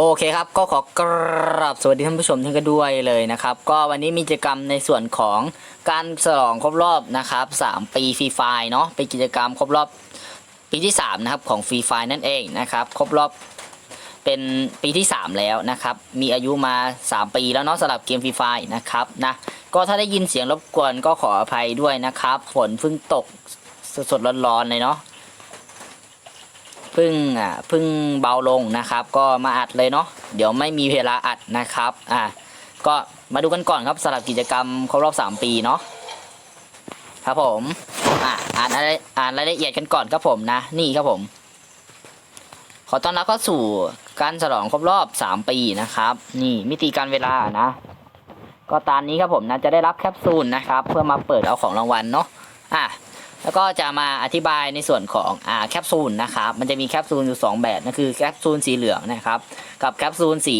โอเคครับก็ขอกราบสวัสดีท่านผู้ชมท่านก็ด้วยเลยนะครับ ก็วันนี้มีกิจกรรมในส่วนของการฉลองครบรอบนะครับ 3 ปีฟรีไฟเนาะเป็นกิจกรรมครบรอบปีที่ 3 นะครับ ของฟรีไฟนั่นเองนะครับ ครบรอบ เป็นปีที่ 3 แล้วนะครับ มีอายุมา 3 ปีแล้วเนาะสำหรับเกมฟรีไฟนะครับนะก็ถ้าได้ยินเสียงรบกวนก็ขออภัยด้วยนะครับฝนเพิ่งตกสดๆร้อนๆเลยเนาะเพิ่งอ่าเพิ่งเบาลงนะครับ ก็มาอัดเลยเนาะเดี๋ยวไม่มีเวลาอัดนะครับอ่าก็มาดูกันก่อนครับสำหรับกิจกรรมครบรอบ 3 ปีเนาะครับผมอ่าอ่านอะไรอ่านรายละเอียดกันก่อนครับผมนะนี่ครับผม ขอต้อนรับเข้าสู่ การฉลองครบรอบ 3 ปีนะครับ นี่มิติการเวลานะ ก็ตามนี้ครับผมนะจะได้รับแคปซูลนะครับ เพื่อมาเปิดเอาของรางวัลเนาะอะแล้วก็จะมาอธิบายในส่วนของอ่าแคปซูลนะครับมันจะมีแคปซูลอยู่ 2 แบบนั่นคือแคปซูลสีเหลืองนะครับกับแคปซูลสี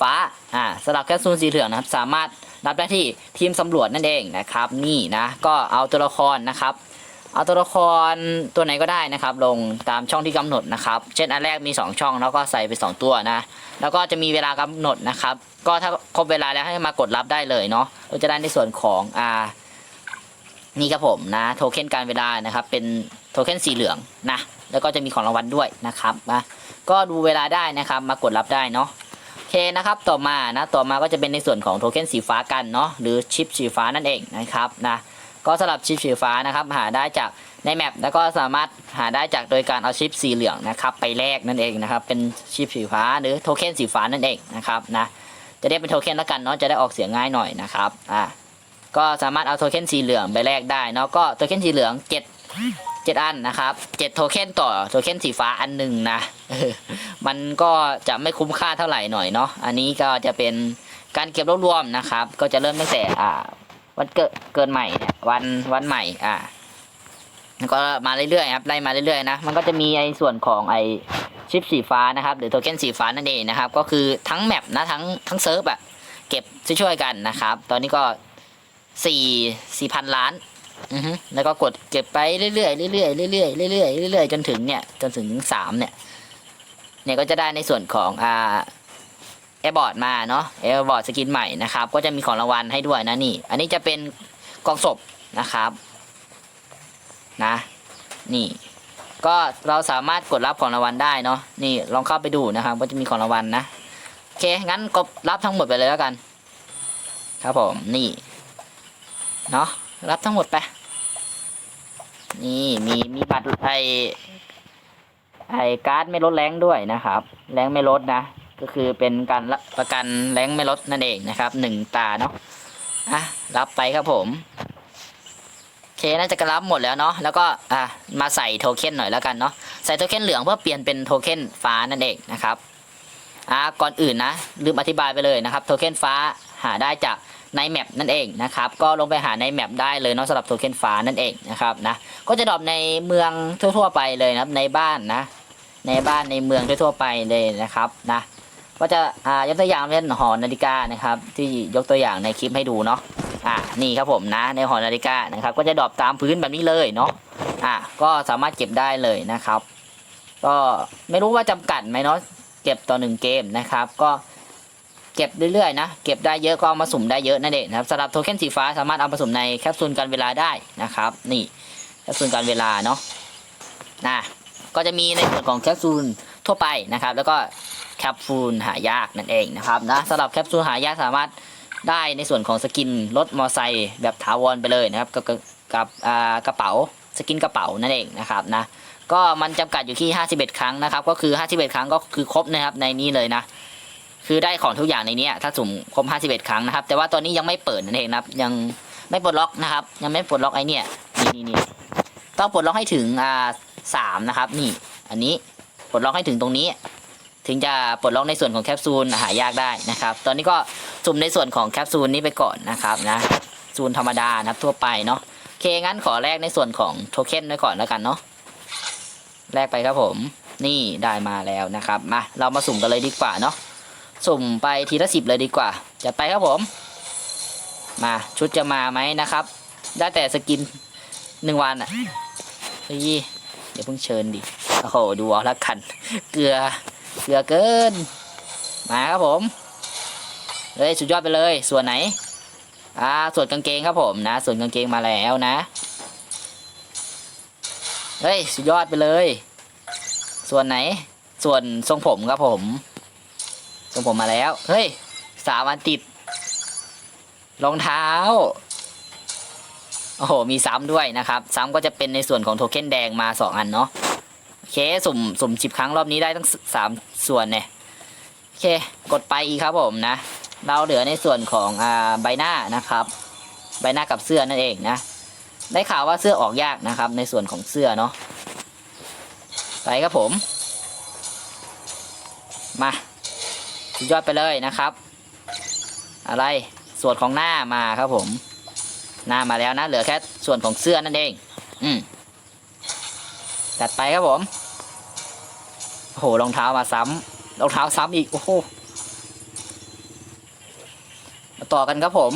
ฟ้าอ่าสำหรับแคปซูลสีเหลืองนะครับสามารถรับได้ที่ทีมสำรวจนั่นเองนะครับ นี่นะก็เอาตัวละครนะครับ เอาตัวละครตัวไหนก็ได้นะครับ ลงตามช่องที่กำหนดนะครับ เช่นอันแรกมี 2 ช่องแล้วก็ใส่ไป 2 ตัวนะ แล้วก็จะมีเวลากำหนดนะครับ ก็ถ้าครบเวลาแล้วให้มากดรับได้เลยเนาะเราจะได้ในส่วนของอ่านี่ครับผมนะโทเค็นการเวลานะครับ เป็นโทเค็นสีเหลืองนะแล้วก็จะมีของรางวัลด้วยนะครับนะก็ดูเวลาได้นะครับ มากดรับได้เนาะโอเคนะครับต่อมานะต่อมาก็จะเป็นในส่วนของโทเค็นสีฟ้ากันเนาะหรือชิปสีฟ้านั่นเองนะครับนะ ก็สำหรับชิปสีฟ้านะครับ หาได้จากในแมปแล้วก็สามารถหาได้จากโดยการเอาชิปสีเหลืองนะครับไปแลกนั่นเองนะครับ เป็นชิปสีฟ้าหรือโทเค็นสีฟ้านั่นเองนะครับนะจะได้เป็นโทเค็นแล้วกันเนาะจะได้ออกเสียงง่ายหน่อยนะครับอ่าก็สามารถเอาโทเค็นสีเหลืองไปแลกได้เนาะก็โทเค็นสีเหลืองเจ็ดเจ็ดอันนะครับเจ็ดโทเค็นต่อโทเค็นสีฟ้าอันหนึ่งนะมันก็จะไม่คุ้มค่าเท่าไหร่หน่อยเนาะอันนี้ก็จะเป็นการเก็บรวบรวมนะครับ ก็จะเริ่มตั้งแต่อ่าวันเกิดเกินใหม่เนี่ย วันวันใหม่ อ่าแล้วก็มาเรื่อยๆครับไล่มาเรื่อยๆนะมันก็จะมีไอ้ส่วนของไอ้ชิปสีฟ้านะครับหรือโทเค็นสีฟ้านั่นเองนะครับ ก็คือทั้งแมปนะทั้งทั้งเซิร์ฟอะเก็บช่วยๆกันนะครับ ตอนนี้ก็สี่สี่พันล้านอือฮึแล้วก็กดเก็บไปเรื่อยๆเรื่อยๆเรื่อยๆเรื่อยๆเรื่อยๆเรื่อยๆจนถึงเนี่ยจนถึงสามเนี่ยเนี่ยก็จะได้ในส่วนของอ่าแอร์บอร์ดมาเนาะแอร์บอร์ดสกินใหม่นะครับ ก็จะมีของรางวัลให้ด้วยนะนี่ อันนี้จะเป็น กองศพนะครับนะนี่ ก็เราสามารถกดรับของรางวัลได้เนาะนี่ลองเข้าไปดูนะครับว่าจะมีของรางวัลนะโอเคงั้นกดรับทั้งหมดไปเลยแล้วกัน ครับผมนี่เนาะรับทั้งหมดไปนี่มีมีบัตรไอไอการ์ดไม่ลดแรงด้วยนะครับ แรงไม่ลดนะ ก็คือเป็นการประกันแรงไม่ลดนั่นเองนะครับหนึ่งตาเนาะ อะรับไปครับผมโอเคน่าจะกระรับหมดแล้วเนาะแล้วก็อะมาใส่โทเค็นหน่อยแล้วกันเนาะใส่โทเค็นเหลืองเพื่อเปลี่ยนเป็นโทเค็นฟ้านั่นเองนะครับอะก่อนอื่นนะลืมอธิบายไปเลยนะครับโทเค็นฟ้าหาได้จากในแมปนั่นเองนะครับ ก็ลงไปหาในแมปได้เลยเนาะสำหรับโทเค็นฟ้านั่นเองนะครับนะ ก็จะดรอปในเมืองทั่วๆไปเลยนะครับในบ้านนะ ในบ้านในเมืองทั่วๆไปเลยนะครับนะ ก็จะอ่ายกตัวอย่างเป็นหอนาฬิกานะครับ ที่ยกตัวอย่างในคลิปให้ดูเนาะอ่านี่ครับผมนะในหอนาฬิกานะครับ ก็จะดรอปตามพื้นแบบนี้เลยเนาะอ่าก็สามารถเก็บได้เลยนะครับ ก็ไม่รู้ว่าจำกัดไหมเนาะเก็บต่อหนึ่งเกมนะครับ ก็เก็บเรื่อยๆนะ เก็บได้เยอะก็เอามาสุ่มได้เยอะนั่นเองนะครับสำหรับโทเค็นสีฟ้าสามารถเอามาสุ่มในแคปซูลการเวลาได้นะครับ นี่แคปซูลการเวลาเนาะนะก็จะมีในส่วนของแคปซูลทั่วไปนะครับ แล้วก็ แคปซูลหายากนั่นเองนะครับนะสำหรับแคปซูลหายากสามารถได้ในส่วนของสกินรถมอไซค์แบบถาวรไปเลยนะครับกับกับกระเป๋าสกินกระเป๋านั่นเองนะครับนะก็มันจำกัดอยู่ที่ 51 ครั้งนะครับก็คือ 51 ครั้งก็คือครบนะครับในนี้เลยนะคือได้ของทุกอย่างในนี้ถ้าสุ่มครบ 51 ครั้งนะครับ แต่ว่าตอนนี้ยังไม่เปิดนั่นเองนะครับ ยังไม่ปลดล็อกนะครับ ยังไม่ปลดล็อกไอเนี่ยนี่นี่นี่ต้องปลดล็อกให้ถึงอ่าสามนะครับ นี่ อันนี้ปลดล็อกให้ถึงตรงนี้ ถึงจะปลดล็อกในส่วนของแคปซูลหายากได้นะครับ ตอนนี้ก็สุ่มในส่วนของแคปซูลนี้ไปก่อนนะครับนะซูลธรรมดานะครับทั่วไปเนาะโอเคงั้นขอแลกในส่วนของโทเค็นไว้ก่อนแล้วกันเนาะแลกไปครับผม นี่ได้มาแล้วนะครับมาเรามาสุ่มกันเลยดีกว่าเนาะสุ่มไปทีละสิบเลยดีกว่าจะไปครับผม มาชุดจะมาไหมนะครับ ได้แต่สกินหนึ่งวันอะเฮ้ยเดี๋ยวเพิ่งเชิญดิโอ้โหดูเอาละกันเกลือ เกลือเกิน มาครับผมเฮ้ยสุดยอดไปเลย ส่วนไหน อ่า ส่วนกางเกงครับผมนะ ส่วนกางเกงมาแล้วนะ เฮ้ย สุดยอดไปเลย ส่วนไหน ส่วนทรงผมครับผม ทรงผมมาแล้ว เฮ้ย สามวันติด รองเท้า โอ้โห มีซ้ำด้วยนะครับ ซ้ำก็จะเป็นในส่วนของโทเค็นแดงมาสองอันเนาะ เคสุ่มสุ่มสิบครั้งรอบนี้ได้ทั้งสามส่วนเนี่ยโอเคกดไปอีกครับผมนะ เราเหลือในส่วนของอ่าใบหน้านะครับ ใบหน้ากับเสื้อนั่นเองนะ ได้ข่าวว่าเสื้อออกยากนะครับ ในส่วนของเสื้อเนาะไปครับผม มาสุดยอดไปเลยนะครับ อะไรส่วนของหน้ามาครับผม หน้ามาแล้วนะ เหลือแค่ส่วนของเสื้อนั่นเอง อืมจัดไปครับผม โอ้โหรองเท้ามาซ้ำรองเท้าซ้ำอีก โอ้โห มาต่อกันครับผม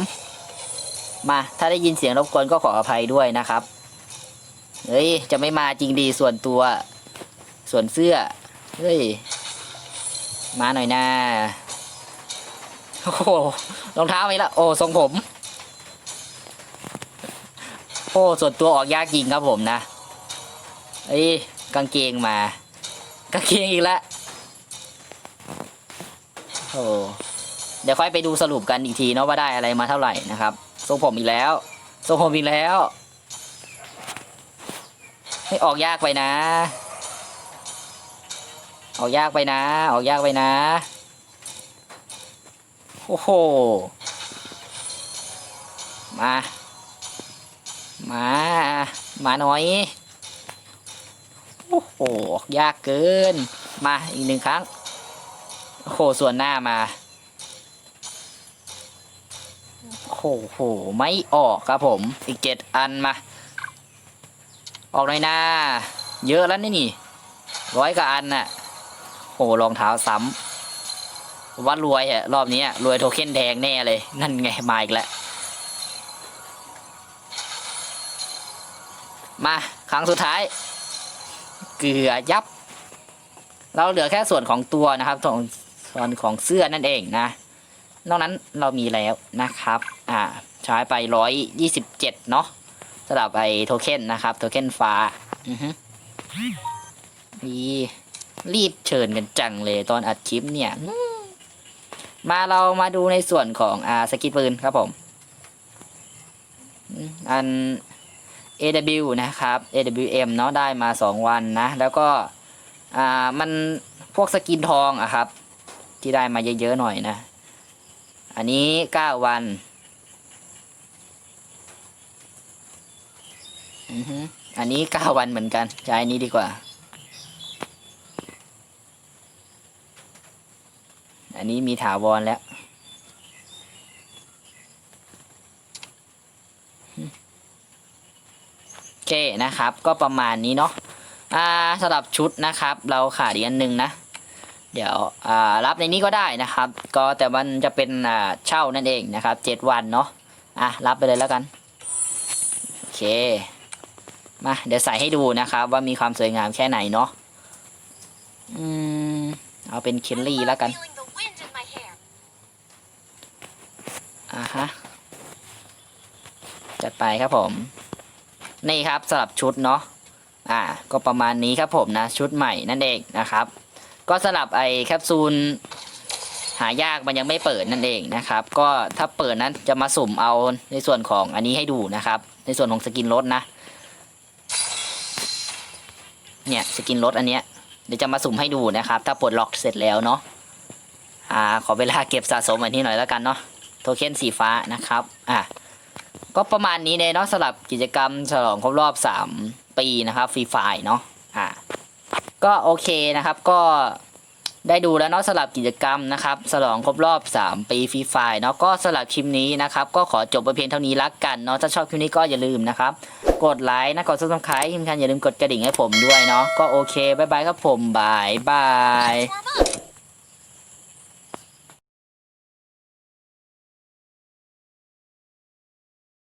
มาถ้าได้ยินเสียงรบกวนก็ขออภัยด้วยนะครับ เฮ้ย จะไม่มาจริงดีส่วนตัว ส่วนเสื้อ เฮ้ย มาหน่อยนะโอ้โหรองเท้าไปละโอ้ทรงผม โอ้ส่วนตัวออกยากจริงครับผมนะเอ้ยกางเกงมา กางเกงอีกแล้วโอ้เดี๋ยวค่อยไปดูสรุปกันอีกทีเนาะว่าได้อะไรมาเท่าไหร่นะครับทรงผมอีกแล้วทรงผมอีกแล้วให้ออกยากไปนะ ออกยากไปนะ ออกยากไปนะ โอ้โห มา มา มาหน่อย โอ้โหยากเกิน มาอีกหนึ่งครั้ง โอ้โหส่วนหน้ามาโอ้โหไม่ออกครับผม อีกเจ็ดอันมา ออกหน่อยนะเยอะแล้วนี่นี่ร้อยกว่าอันน่ะโหรองเท้าซ้ำว่ารวยอะรอบนี้รวยโทเค็นแดงแน่เลย นั่นไงมาอีกแล้วมา ครั้งสุดท้าย เกลือยับ เราเหลือแค่ส่วนของตัวนะครับส่วนส่วนของเสื้อนั่นเองนะ นอกนั้นเรามีแล้วนะครับ อ่าใช้ไปร้อยยี่สิบเจ็ดเนาะสำหรับไอโทเค็นนะครับ โทเค็นฟ้า อือฮึนี่รีบเชิญกันจังเลยตอนอัดคลิปเนี่ย มาเรามาดูในส่วนของอ่าสกิดปืนครับผม อัน AW นะครับ AWM เนาะได้มา 2 วันนะ แล้วก็อ่ามันพวกสกินทองอะครับ ที่ได้มาเยอะๆหน่อยนะ อันนี้ 9 วันอื้มอันนี้ 9 วันเหมือนกัน ใช้อันนี้ดีกว่า อันนี้มีถาวรแล้ว โอ เคนะครับ ก็ประมาณนี้เนาะอ่าสำหรับชุดนะครับ เราขาดอีกอันหนึ่งนะ เดี๋ยวอ่ารับในนี้ก็ได้นะครับ ก็แต่มันจะเป็นอ่าเช่านั่นเองนะครับเจ็ดวันเนาะอะรับไปเลยแล้วกันโอเคมาเดี๋ยวใส่ให้ดูนะครับ ว่ามีความสวยงามแค่ไหนเนาะอืมเอาเป็นเคลลี่แล้วกันอ่าฮะจัดไปครับผม นี่ครับสำหรับชุดเนาะอ่าก็ประมาณนี้ครับผมนะชุดใหม่นั่นเองนะครับ ก็สลับไอแคปซูลหายากมันยังไม่เปิดนั่นเองนะครับ ก็ถ้าเปิดนั้นจะมาสุ่มเอาในส่วนของอันนี้ให้ดูนะครับ ในส่วนของสกินรถนะ เนี่ยสกินรถอันเนี้ยเดี๋ยวจะมาสุ่มให้ดูนะครับ ถ้าปลดล็อกเสร็จแล้วเนาะอ่าขอเวลาเก็บสะสมอันนี้หน่อยแล้วกันเนาะโทเค็นสีฟ้านะครับ อะ ก็ประมาณนี้เลยเนาะสำหรับกิจกรรมฉลองครบรอบ 3 ปีนะครับฟรีไฟเนาะอะก็โอเคนะครับก็ได้ดูแล้วเนาะสำหรับกิจกรรมนะครับฉลองครบรอบ 3 ปีฟรีไฟเนาะก็สำหรับคลิปนี้นะครับก็ขอจบไปเพียงเท่านี้ละกันเนาะถ้าชอบคลิปนี้ก็อย่าลืมนะครับ กดไลค์นะกดซับสไครต์ที่สำคัญอย่าลืมกดกระดิ่งให้ผมด้วยเนาะก็โอเคบายบายครับผมบายบาย